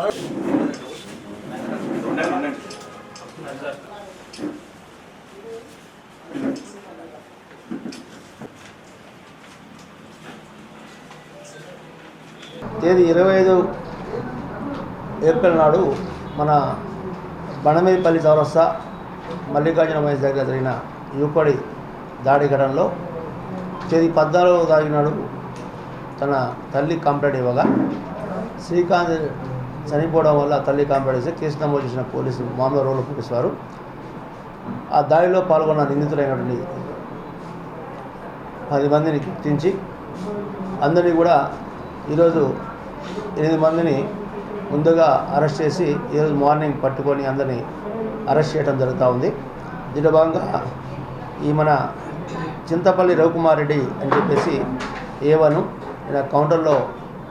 తేదీ ఇరవై ఐదు ఏప్రిల్ నాడు మన బణమేపల్లి చౌరస్తా మల్లికార్జున మహేష్ దగ్గర జరిగిన యువకుడి దాడి ఘటనలో తేదీ పద్నాలుగో తారీఖు నాడు తన తల్లి కంప్లైంట్ ఇవ్వగా శ్రీకాంత్ చనిపోవడం వల్ల తల్లి కంప్లైంట్ కేసు నమోదు చేసిన పోలీసు మామూలు రోడ్ల పోలీసు వారు ఆ దాడిలో పాల్గొన్న నిందితులైనటువంటి పది మందిని గుర్తించి అందరినీ కూడా ఈరోజు ఎనిమిది మందిని ముందుగా అరెస్ట్ చేసి ఈరోజు మార్నింగ్ పట్టుకొని అందరినీ అరెస్ట్ చేయడం జరుగుతూ ఉంది. దీంట్లో భాగంగా ఈ మన చింతపల్లి రవికుమార్ రెడ్డి అని చెప్పేసి ఏవను ఈయన కౌంటర్లో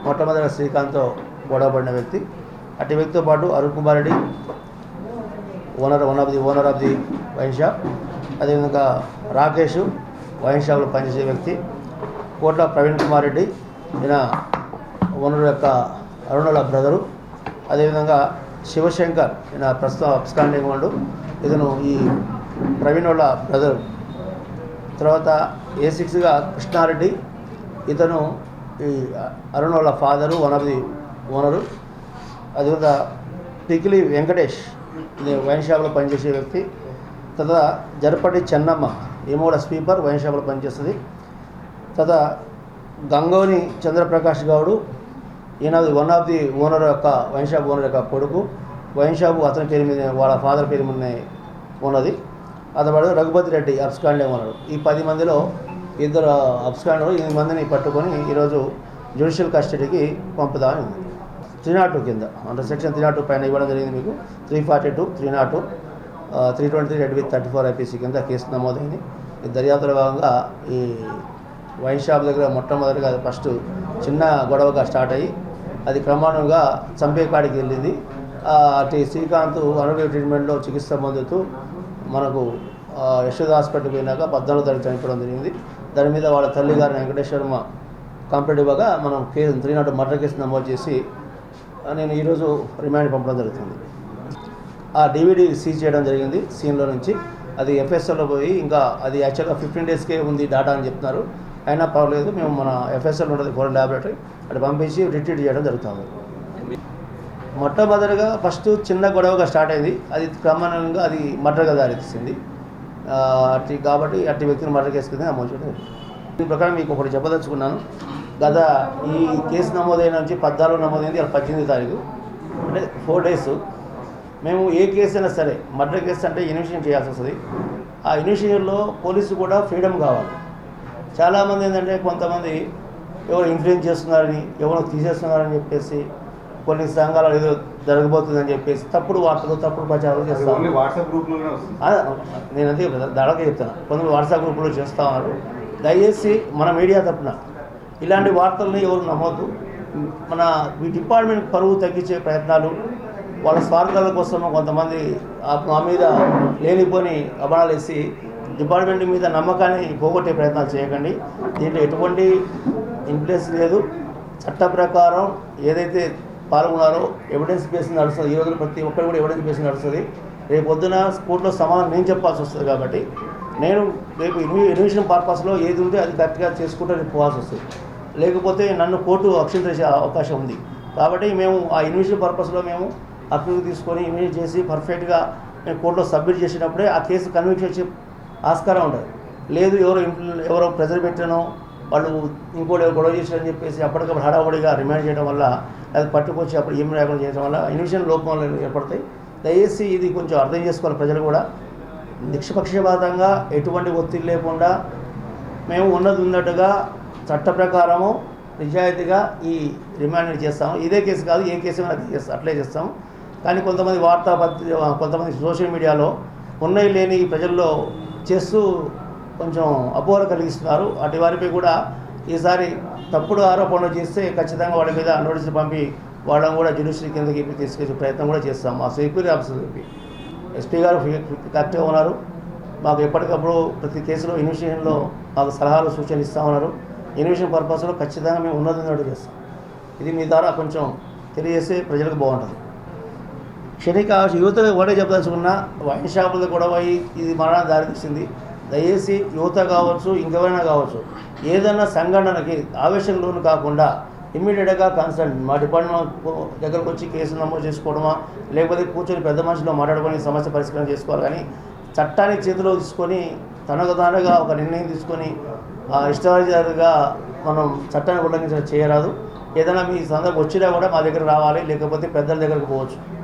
మొట్టమొదటి శ్రీకాంత్తో గొడవపడిన వ్యక్తి. అటు వ్యక్తితో పాటు Arun Kumar Reddy owner one of the owner of the wine shop అదేవిధంగా రాకేష్ వైన్ షాప్లో పనిచేసే వ్యక్తి. కోట్ల ప్రవీణ్ కుమార్ రెడ్డి ఈయన ఓనర్ యొక్క అరుణుల బ్రదరు అదేవిధంగా శివశంకర్ ఈయన ప్రస్తుతం అబ్స్కాండింగ్ వాడు ఇతను ఈ ప్రవీణ్ వాళ్ళ బ్రదర్ తర్వాత ఏ సిక్స్గా కృష్ణారెడ్డి. ఇతను ఈ అరుణ్ వాళ్ళ father one of the owner అదేవిధంగా పికిలి వెంకటేష్ వైన్ షాప్లో పనిచేసే వ్యక్తి. తర్వాత జరపటి చెన్నమ్మ ఈమె కూడా స్వీపర్ వైన్ షాప్లో పనిచేస్తుంది. తర్వాత గంగోని చంద్రప్రకాష్ గౌడు ఈయన వన్ ఆఫ్ ది ఓనర్ యొక్క వైన్ షాప్ ఓనర్ యొక్క కొడుకు. వైన్ షాప్ అతని పేరు మీద వాళ్ళ ఫాదర్ పేరు మీద ఉన్నది. అతడు రఘుపతి రెడ్డి అబ్స్కాండే ఉన్నాడు. ఈ పది మందిలో ఇద్దరు అబ్స్కాండ్ ఎనిమిది మందిని పట్టుకొని ఈరోజు జ్యుడిషియల్ కస్టడీకి పంపుదామని ఉంది. త్రీ నాట్ టూ కింద అంటే సెక్షన్ త్రీ నాట్ టూ పైన ఇవ్వడం జరిగింది మీకు. Three forty two three not two three twenty three read with thirty four IPC కింద కేసు నమోదైంది. ఈ దర్యాప్తులో భాగంగా ఈ వైన్ షాప్ దగ్గర మొట్టమొదటిగా ఫస్ట్ చిన్న గొడవగా స్టార్ట్ అయ్యి అది క్రమానుగా చంపేపాడికి వెళ్ళింది. అటు శ్రీకాంత్ అనారోగ్య ట్రీట్మెంట్లో చికిత్స పొందుతూ మనకు ఆ, యశోద హాస్పిటల్ పోయినాక పద్నాలుగు తారీఖు చనిపోవడం జరిగింది. దాని మీద వాళ్ళ తల్లి గారిని వెంకటేశ్వరమ్మ కంప్లైంట్ ఇవ్వగా మనం case three not murder case నమోదు చేసి నేను ఈరోజు రిమాండ్ పంపడం జరుగుతుంది. ఆ డివిడి సీజ్ చేయడం జరిగింది సీన్లో నుంచి. అది ఎఫ్ఎస్ఎల్లో పోయి ఇంకా అది యాక్చువల్గా ఫిఫ్టీన్ డేస్కే ఉంది డాటా అని చెప్తున్నారు. అయినా పర్వాలేదు మేము మన ఎఫ్ఎస్ఎల్ ఉంటుంది ఫోరెన్ ల్యాబొరేటరీ అటు పంపించి రిట్రీట్ చేయడం జరుగుతుంది. మొట్టమొదటిగా ఫస్ట్ చిన్న గొడవగా స్టార్ట్ అయింది. అది క్రమంగా అది మర్డర్గా దారితీసింది. అట్టి కాబట్టి అట్టి వ్యక్తిని మర్డర్ కేసు కింద నమోదు దీని ప్రకారం మీకు ఒకటి చెప్పదలుచుకున్నాను. గత ఈ కేసు నమోదైన నుంచి పద్నాలుగు నమోదైంది ఇలా పద్దెనిమిది తారీఖు. అంటే ఫోర్ డేస్. మేము ఏ కేసు అయినా సరే మర్డర్ కేసు అంటే ఇన్వెస్టిగేషన్ చేయాల్సి వస్తుంది. ఆ ఇన్వెస్టిగేషన్లో పోలీసు కూడా ఫ్రీడమ్ కావాలి. చాలామంది ఏంటంటే కొంతమంది ఎవరు ఇన్ఫ్లుయెన్స్ చేస్తున్నారని ఎవరో తీసేస్తున్నారని చెప్పేసి కొన్ని సంఘాలు ఏదో జరగబోతుందని చెప్పేసి తప్పుడు వార్తలు తప్పుడు ప్రచారాలు వాట్సాప్ ఆ, నేను అంతే దాడకే చెప్తాను కొంతమంది వాట్సాప్ గ్రూపులో చేస్తూ ఉన్నారు. దయచేసి మన మీడియా తరపున ఇలాంటి వార్తల్ని ఎవరు నమ్మొద్దు. మన ఈ డిపార్ట్మెంట్ పరువు తగ్గించే ప్రయత్నాలు వాళ్ళ స్వార్థాల కోసం కొంతమంది ఆ- మా మీద లేనిపోని అబడాలు వేసి డిపార్ట్మెంట్ మీద నమ్మకాన్ని పోగొట్టే ప్రయత్నాలు చేయకండి. దీంట్లో ఎటువంటి ఇన్ఫ్లుయెన్స్ లేదు. చట్ట ప్రకారం ఏదైతే పాల్గొన్నారో ఎవిడెన్స్ బేస్ నడుస్తుంది. ఈ రోజున ప్రతి ఒక్కరు కూడా ఎవిడెన్స్ బేస్ నడుస్తుంది. రేపు పొద్దున కోర్టులో సమాధానం నేను చెప్పాల్సి వస్తుంది కాబట్టి నేను రేపు ఇన్వి ఇన్విషన్ పర్పస్లో ఏది ఉంటే అది కరెక్ట్గా చేసుకుంటూ రేపు పోవాల్సి వస్తుంది. లేకపోతే నన్ను కోర్టు అక్షించేసే అవకాశం ఉంది. కాబట్టి మేము ఆ ఇన్విషన్ పర్పస్లో మేము అప్పీల్ తీసుకొని ఇన్వెస్ట్ చేసి పర్ఫెక్ట్గా మేము కోర్టులో సబ్మిట్ చేసినప్పుడే ఆ కేసు కన్విక్ట్ చేసే ఆస్కారం ఉంటుంది లేదు ఎవరో ఇంట్లో ఎవరో ప్రెజర్ పెట్టానో వాళ్ళు ఇంకోటి గొడవ చేశారని చెప్పేసి అప్పటికప్పుడు హడావుడిగా రిమైండ్ చేయడం వల్ల అది పట్టుకొచ్చి అప్పుడు ఏం లేకుండా చేయడం వల్ల ఇన్విషన్ లోపం ఏర్పడతాయి. దయచేసి ఇది కొంచెం అర్థం చేసుకోవాలి ప్రజలు కూడా. నిష్పక్షపాతంగా ఎటువంటి ఒత్తిడి లేకుండా మేము ఉన్నది ఉన్నట్టుగా చట్ట ప్రకారము నిజాయితీగా ఈ రిమాండ్ చేస్తాము. ఇదే కేసు కాదు ఏ కేసు అది చేస్తాం అట్లే చేస్తాము. కానీ కొంతమంది వార్తాపత్రి కొంతమంది సోషల్ మీడియాలో ఉన్నాయి లేని ప్రజల్లో చేస్తూ కొంచెం అపోహలు కలిగిస్తున్నారు. అటు వారిపై కూడా ఈసారి తప్పుడు ఆరోపణలు చేస్తే ఖచ్చితంగా వాళ్ళ మీద నోటీసులు పంపి వాళ్ళని కూడా జ్యుడిషియరీ కిందకి తీసుకొచ్చే ప్రయత్నం కూడా చేస్తాం. మా సెక్యూరిటీ చెప్పి. ఎస్పీ గారు కరెక్ట్గా ఉన్నారు. మాకు ఎప్పటికప్పుడు ప్రతి కేసులో ఇన్వెస్టిగేషన్లో మాకు సలహాలు సూచనలు ఇస్తూ ఉన్నారు. ఇన్వెస్టిగేషన్ పర్పస్లో ఖచ్చితంగా మేము ఉన్నది ఉన్నట్టు చేస్తాం ఇది మీ ద్వారా కొంచెం తెలియజేస్తే ప్రజలకు బాగుంటుంది. క్షణిక యువత ఒకటే చెప్పదలుచుకున్నా వైన్ షాపులతో గొడవ పోయి ఇది మరణానికి దారితీసింది. దయచేసి యువత కావచ్చు ఇంకెవరైనా కావచ్చు ఏదైనా సంఘటనకి ఆవేశం లోను కాకుండా ఇమ్మీడియట్గా కన్సల్ట్ మా డిపార్ట్మెంట్ దగ్గరకు వచ్చి కేసు నమోదు చేసుకోవడమా లేకపోతే కూర్చొని పెద్ద మనుషులు మాట్లాడుకొని సమస్య పరిష్కారం చేసుకోవాలి. కానీ చట్టాన్ని చేతిలో తీసుకొని తనకు తానుగా ఒక నిర్ణయం తీసుకొని ఆ, మనం చట్టాన్ని ఉల్లంఘించడం చేయరాదు. ఏదైనా మీ సందర్భం వచ్చినా కూడా మా దగ్గర రావాలి లేకపోతే పెద్దల దగ్గరకు పోవచ్చు.